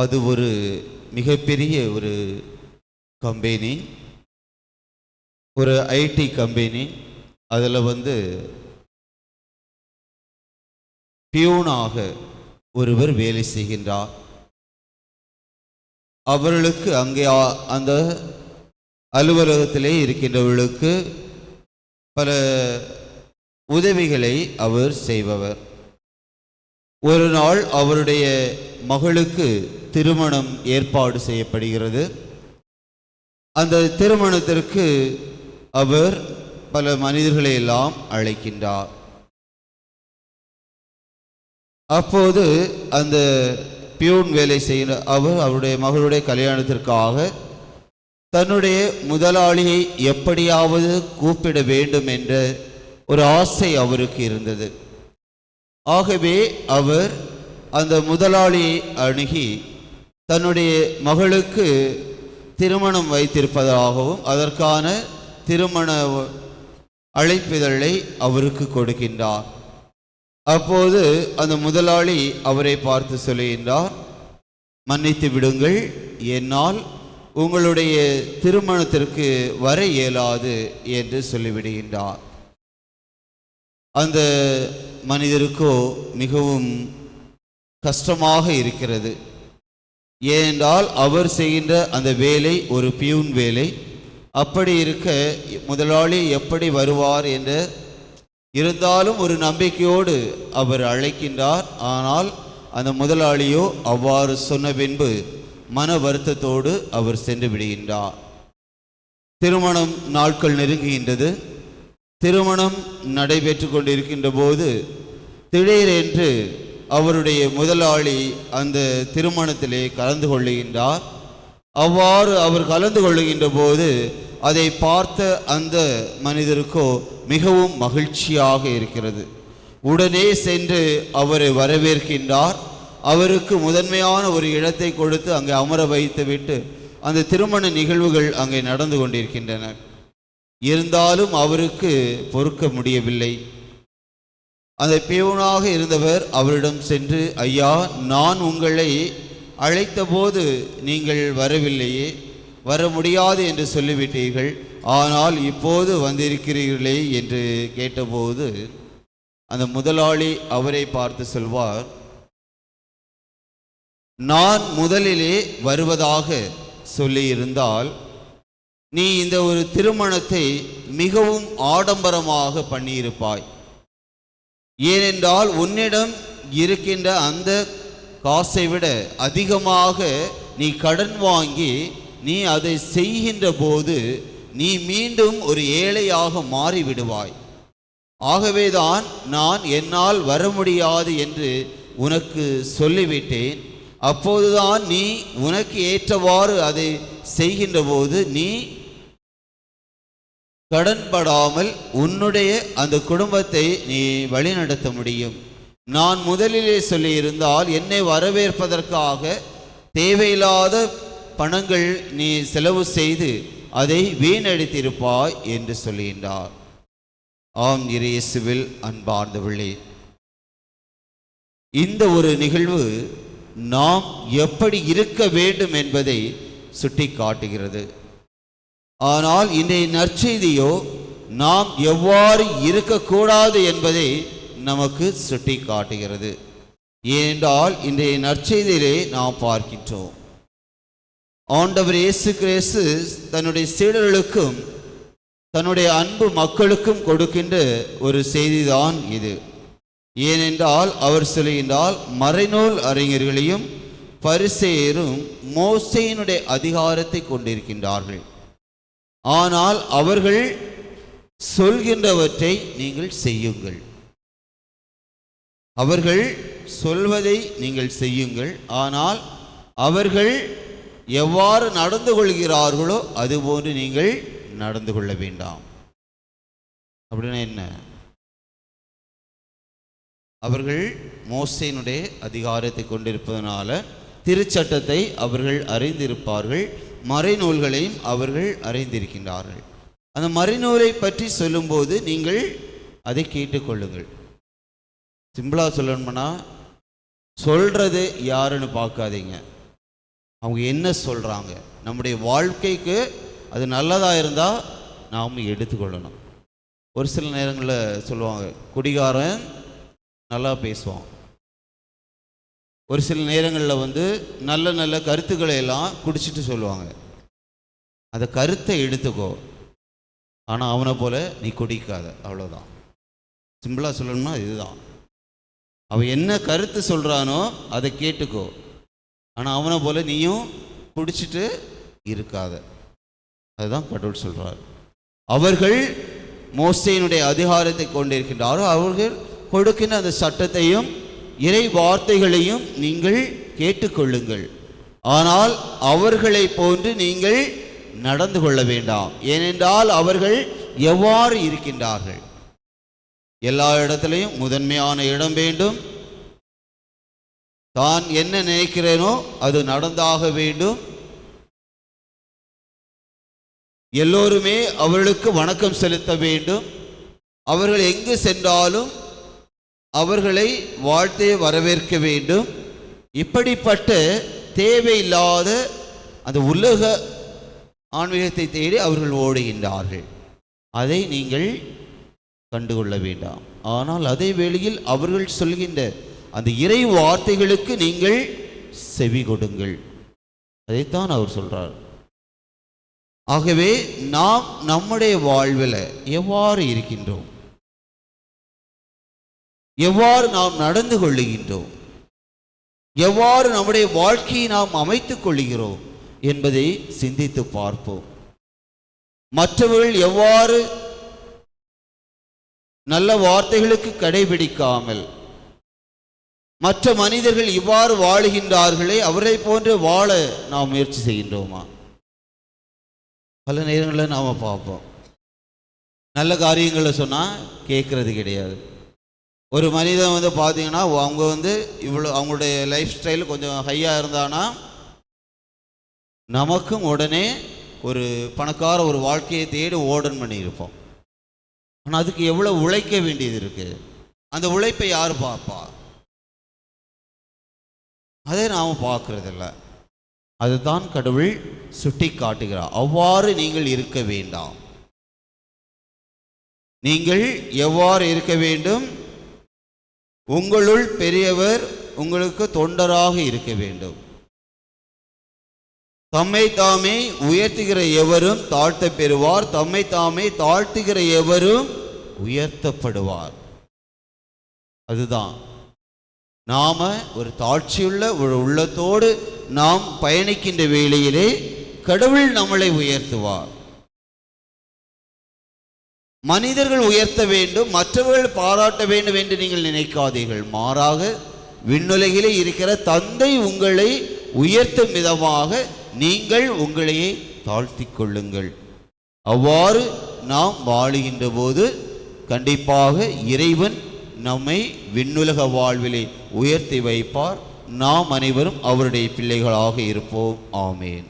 அது ஒரு மிகப்பெரிய ஒரு கம்பெனி ஒரு ஐடி கம்பெனி. அதில் வந்து பியூனாக ஒருவர் வேலை செய்கின்றார். அவர்களுக்கு அங்கே அந்த அலுவலகத்திலே இருக்கின்றவர்களுக்கு பல உதவிகளை அவர் செய்பவர். ஒரு நாள் அவருடைய மகளுக்கு திருமணம் ஏற்பாடு செய்யப்படுகிறது. அந்த திருமணத்திற்கு அவர் பல மனிதர்களை எல்லாம் அழைக்கின்றார். அப்போது அந்த பியூன் வேலை செய்கிற அவர் அவருடைய மகளுடைய கல்யாணத்திற்காக தன்னுடைய முதலாளியை எப்படியாவது கூப்பிட வேண்டும் என்ற ஒரு ஆசை அவருக்கு இருந்தது. ஆகவே அவர் அந்த முதலாளியை அணுகி தன்னுடைய மகளுக்கு திருமணம் வைத்திருப்பதாகவும் அதற்கான திருமண அழைப்பிதழை அவருக்கு கொடுக்கின்றார். அப்போது அந்த முதலாளி அவரை பார்த்து சொல்லுகின்றார் மன்னித்து விடுங்கள் என்னால் உங்களுடைய திருமணத்திற்கு வர இயலாது என்று சொல்லிவிடுகின்றார். அந்த மனிதருக்கோ மிகவும் கஷ்டமாக இருக்கிறது. ஏனென்றால் அவர் செய்கின்ற அந்த வேலை ஒரு பியூன் வேலை. அப்படி இருக்க முதலாளி எப்படி வருவார் என்று இருந்தாலும் ஒரு நம்பிக்கையோடு அவர் அழைக்கின்றார். ஆனால் அந்த முதலாளியோ அவ்வாறு சொன்ன பின்பு மன வருத்தத்தோடு அவர் சென்று விடுகின்றார். திருமணம் நாட்கள் நெருங்குகின்றது. திருமணம் நடைபெற்று கொண்டிருக்கின்ற போது திடீரென்று அவருடைய முதலாளி அந்த திருமணத்திலே கலந்து கொள்ளுகின்றார். அவ்வாறு அவர் கலந்து கொள்ளுகின்ற போது அதை பார்த்த அந்த மனிதருக்கோ மிகவும் மகிழ்ச்சியாக இருக்கிறது. உடனே சென்று அவரை வரவேற்கின்றார். அவருக்கு முதன்மையான ஒரு இடத்தை கொடுத்து அங்கே அமர வைத்துவிட்டு அந்த திருமண நிகழ்வுகள் அங்கே நடந்து கொண்டிருக்கின்றன. இருந்தாலும் அவருக்கு பொறுக்க முடியவில்லை. அந்த பியூனாக இருந்தவர் அவரிடம் சென்று ஐயா நான் உங்களை அழைத்தபோது நீங்கள் வரவில்லையே வர முடியாது என்று சொல்லிவிட்டீர்கள். ஆனால் இப்போது வந்திருக்கிறீர்களே என்று கேட்டபோது அந்த முதலாளி அவரை பார்த்து சொல்வார் நான் முதலிலே வருவதாக சொல்லியிருந்தால் நீ இந்த ஒரு திருமணத்தை மிகவும் ஆடம்பரமாக பண்ணியிருப்பாய். ஏனென்றால் உன்னிடம் இருக்கின்ற அந்த காசை விட அதிகமாக நீ கடன் வாங்கி நீ அதை செய்கின்ற போது நீ மீண்டும் ஒரு ஏழையாக மாறிவிடுவாய். ஆகவேதான் நான் என்னால் வர முடியாது என்று உனக்கு சொல்லிவிட்டேன். அப்போதுதான் நீ உனக்கு ஏற்றவாறு அதை செய்கின்ற போது நீ கடன்படாமல் உன்னுடைய அந்த குடும்பத்தை நீ வழிநடத்த முடியும். நான் முதலிலே சொல்லியிருந்தால் என்னை வரவேற்பதற்காக தேவையில்லாத பணங்கள் நீ செலவு செய்து அதை வீணடித்திருப்பாய் என்று சொல்லுகின்றார் ஆம் இயேசுவில் அன்பார்ந்தவர்களே. இந்த ஒரு நிகழ்வு நாம் எப்படி இருக்க வேண்டும் என்பதை சுட்டி காட்டுகிறது ஆனால் இன்றைய நற்செய்தியோ நாம் எவ்வாறு இருக்கக்கூடாது என்பதை நமக்கு சுட்டி காட்டுகிறது ஏனென்றால் இன்றைய நற்செய்தியிலே நாம் பார்க்கின்றோம். ஆண்டவர் இயேசு கிறிஸ்து தன்னுடைய சீடர்களுக்கும் தன்னுடைய அன்பு மக்களுக்கும் கொடுக்கின்ற ஒரு செய்திதான் இது. ஏனென்றால் அவர் சொல்லுகின்றால் மறைநூல் அறிஞர்களையும் பரிசேயரும் மோசையினுடைய அதிகாரத்தை கொண்டிருக்கின்றார்கள். ஆனால் அவர்கள் சொல்கின்றவற்றை நீங்கள் செய்யுங்கள். அவர்கள் சொல்வதை நீங்கள் செய்யுங்கள். ஆனால் அவர்கள் எவ்வாறு நடந்து கொள்கிறார்களோ அதுபோன்று நீங்கள் நடந்து கொள்ள வேண்டாம். அப்படின்னா என்ன? அவர்கள் மோசையினுடைய அதிகாரத்தை கொண்டிருப்பதனால திருச்சட்டத்தை அவர்கள் அறிந்திருப்பார்கள். மறைநூல்களையும் அவர்கள் அறிந்திருக்கின்றார்கள். அந்த மறைநூலை பற்றி சொல்லும்போது நீங்கள் அதை கேட்டுக்கொள்ளுங்கள். சிம்பிளாக சொல்லணும்னா சொல்கிறது யாருன்னு பார்க்காதீங்க. அவங்க என்ன சொல்கிறாங்க நம்முடைய வாழ்க்கைக்கு அது நல்லதாக இருந்தால் நாம் எடுத்துக்கொள்ளணும். ஒரு சில நேரங்களில் சொல்லுவாங்க குடிகாரன் நல்லா பேசுவான். ஒரு சில நேரங்களில் வந்து நல்ல நல்ல கருத்துக்களை எல்லாம் குடிச்சிட்டு சொல்லுவாங்க. அந்த கருத்தை எடுத்துக்கோ. ஆனால் அவனை போல நீ குடிக்காத. அவ்வளோதான் சிம்பிளாக சொல்லணும்னா இதுதான். அவன் என்ன கருத்து சொல்கிறானோ அதை கேட்டுக்கோ. ஆனால் அவனை போல நீயும் குடிச்சிட்டு இருக்காத. அதுதான் கடவுள் சொல்கிறார் அவர்கள் மோசையினுடைய அதிகாரத்தை கொண்டிருக்கின்றாரோ அவர்கள் கொடுக்கின்ற அந்த சட்டத்தையும் இறை வார்த்தைகளையும் நீங்கள் கேட்டுக்கொள்ளுங்கள். ஆனால் அவர்களைப் போன்று நீங்கள் நடந்து கொள்ள வேண்டாம். ஏனென்றால் அவர்கள் எவ்வாறு இருக்கின்றார்கள்? எல்லா இடத்திலையும் முதன்மையான இடம் வேண்டும். தான் என்ன நினைக்கிறேனோ அது நடந்தாக வேண்டும். எல்லோருமே அவர்களுக்கு வணக்கம் செலுத்த வேண்டும். அவர்கள் எங்கு சென்றாலும் அவர்களை வாழ்த்தே வரவேற்க வேண்டும். இப்படிப்பட்ட தேவையில்லாத அந்த உலக ஆன்மீகத்தை தேடி அவர்கள் ஓடுகின்றார்கள். அதை நீங்கள் கண்டுகொள்ள வேண்டாம். ஆனால் அதே வேளையில் அவர்கள் சொல்கின்ற அந்த இறை வார்த்தைகளுக்கு நீங்கள் செவி கொடுங்கள். அதைத்தான் அவர் சொல்றார். ஆகவே நாம் நம்முடைய வாழ்வில் எவ்வாறு இருக்கின்றோம்? எவ்வாறு நாம் நடந்து கொள்ளுகின்றோம்? எவ்வாறு நம்முடைய வாழ்க்கையை நாம் அமைத்துக் கொள்கிறோம் என்பதை சிந்தித்து பார்ப்போம். மற்றவர்கள் எவ்வாறு நல்ல வார்த்தைகளுக்கு கடைபிடிக்காமல் மற்ற மனிதர்கள் இவ்வாறு வாழுகின்றார்களே அவரை போன்று வாழ நாம் முயற்சி செய்கின்றோமா? பல நேரங்களில் நாம் பார்ப்போம். நல்ல காரியங்களை சொன்னால் கேட்கறது கிடையாது. ஒரு மனிதன் வந்து பார்த்தீங்கன்னா அவங்க வந்து இவ்வளோ அவங்களுடைய லைஃப் ஸ்டைல் கொஞ்சம் ஹையாக இருந்தானா நமக்கும் உடனே ஒரு பணக்கார ஒரு வாழ்க்கையை தேடி ஓடன் பண்ணியிருப்போம். ஆனால் அதுக்கு எவ்வளோ உழைக்க வேண்டியது இருக்குது அந்த உழைப்பை யார் பார்ப்பா? அதை நாம் பார்க்கறதில்ல. அதுதான் கடவுள் சுட்டி காட்டுகிறார். அவ்வாறு நீங்கள் இருக்க வேண்டாம். நீங்கள் எவ்வாறு இருக்க வேண்டும்? உங்களுள் பெரியவர் உங்களுக்கு தொண்டராக இருக்க வேண்டும். தம்மை தாமே உயர்த்துகிற எவரும் தாழ்த்த பெறுவார். தம்மை தாமே தாழ்த்துகிற எவரும் உயர்த்தப்படுவார். அதுதான். நாம ஒரு தாட்சியுள்ள ஒரு உள்ளத்தோடு நாம் பயணிக்கின்ற வேளையிலே கடவுள் நம்மளை உயர்த்துவார். மனிதர்கள் உயர்த்த வேண்டும் மற்றவர்கள் பாராட்ட வேண்டும் என்று நீங்கள் நினைக்காதீர்கள். மாறாக விண்ணுலகிலே இருக்கிற தந்தை உங்களை உயர்த்தும் விதமாக நீங்கள் உங்களையே தாழ்த்தி கொள்ளுங்கள். அவ்வாறு நாம் வாழுகின்ற போது கண்டிப்பாக இறைவன் நம்மை விண்ணுலக வாழ்விலே உயர்த்தி வைப்பார். நாம் அனைவரும் அவருடைய பிள்ளைகளாக இருப்போம். ஆமேன்.